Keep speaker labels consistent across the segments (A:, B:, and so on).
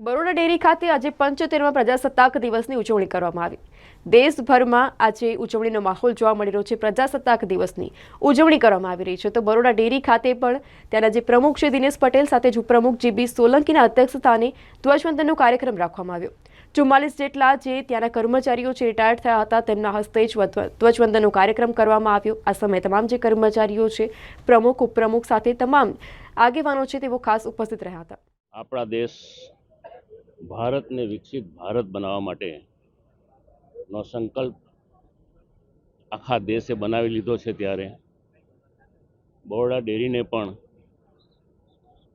A: Baroda dairy ખાતે આજે પંચોતેરમાં પ્રજાસત્તાક દિવસની ઉજવણી કરવામાં આવી. દેશભરમાં આજે ઉજવણીનો માહોલ જોવા મળી રહ્યો છે. પ્રજાસત્તાક દિવસની ઉજવણી કરવામાં આવી રહી છે. તો બરોડા ડેરી ખાતે પણ ત્યાંના જે પ્રમુખ છે દિનેશ પટેલ સાથે જ ઉપપ્રમુખ જીબી સોલંકીના અધ્યક્ષસ્થાને ધ્વજવંદનનો કાર્યક્રમ રાખવામાં આવ્યો. ચુમ્માલીસ જેટલા જે ત્યાંના કર્મચારીઓ છે રિટાયર્ડ થયા હતા, તેમના હસ્તે જ ધ્વજ- ધ્વજવંદનનો કાર્યક્રમ કરવામાં આવ્યો. આ સમયે તમામ જે કર્મચારીઓ છે, પ્રમુખ, ઉપપ્રમુખ સાથે તમામ આગેવાનો છે તેઓ ખાસ ઉપસ્થિત રહ્યા હતા.
B: આપણા દેશ ભારતને વિકસિત ભારત બનાવવા માટે નો સંકલ્પ આખા દેશે બનાવી લીધો છે ત્યારે. બરોડા ડેરીને પણ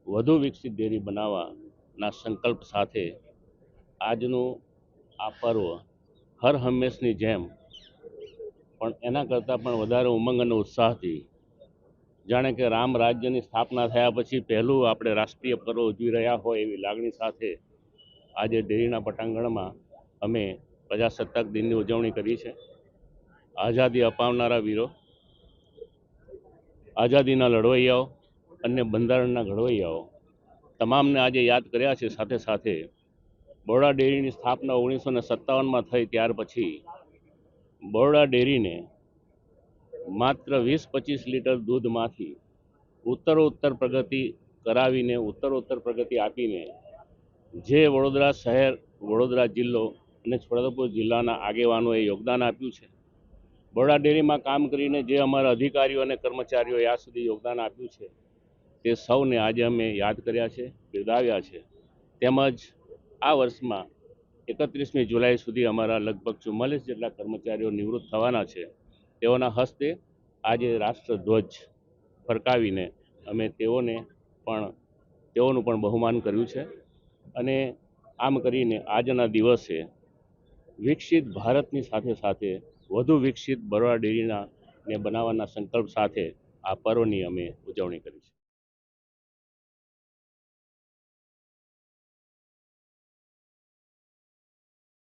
B: વધુ વિકસિત ડેરી બનાવવાના સંકલ્પ સાથે આજનું આ પર્વ હર હંમેશની જેમ પણ એના કરતાં પણ વધારે ઉમંગ અને ઉત્સાહથી. જાણે કે રામ રાજ્યની સ્થાપના થયા પછી પહેલું આપણે રાષ્ટ્રીય પર્વ ઉજવી રહ્યા હોય એવી લાગણી સાથે આજે ડેરીના પટાંગણમાં અમે પ્રજાસત્તાક દિનની ઉજવણી કરી છે. આઝાદી અપાવનારા વીરો, આઝાદીના લડવૈયાઓ અને બંધારણના ઘડવૈયાઓ તમામને આજે યાદ કર્યા છે. સાથે સાથે બરોડા ડેરીની સ્થાપના ઓગણીસો ને સત્તાવનમાં થઈ ત્યાર પછી બરોડા ડેરીને માત્ર વીસ પચીસ લીટર દૂધમાંથી ઉત્તરોત્તર પ્રગતિ કરાવીને ઉત્તરોત્તર પ્રગતિ આપીને જે વડોદરા શહેર, વડોદરા જિલ્લો અને છોટાઉદેપુર જિલ્લાના આગેવાનોએ યોગદાન આપ્યું છે. બરોડા ડેરીમાં કામ કરીને જે અમારા અધિકારીઓ અને કર્મચારીઓએ આ સુધી યોગદાન આપ્યું છે, તે સૌને આજે અમે યાદ કર્યા છે, બિરદાવ્યા છે. તેમજ આ વર્ષમાં એકત્રીસમી જુલાઈ સુધી અમારા લગભગ ચુમ્માલીસ જેટલા કર્મચારીઓ નિવૃત્ત થવાના છે. તેઓના હસ્તે આજે રાષ્ટ્રધ્વજ ફરકાવીને અમે તેઓને પણ, તેઓનું પણ બહુમાન કર્યું છે. અને આમ કરીને આજના દિવસે વિકસિત ભારતની સાથે સાથે વધુ વિકસિત બરોડા ડેરીના ને બનાવવાના સંકલ્પ સાથે આ પર્વની અમે ઉજવણી કરી છે.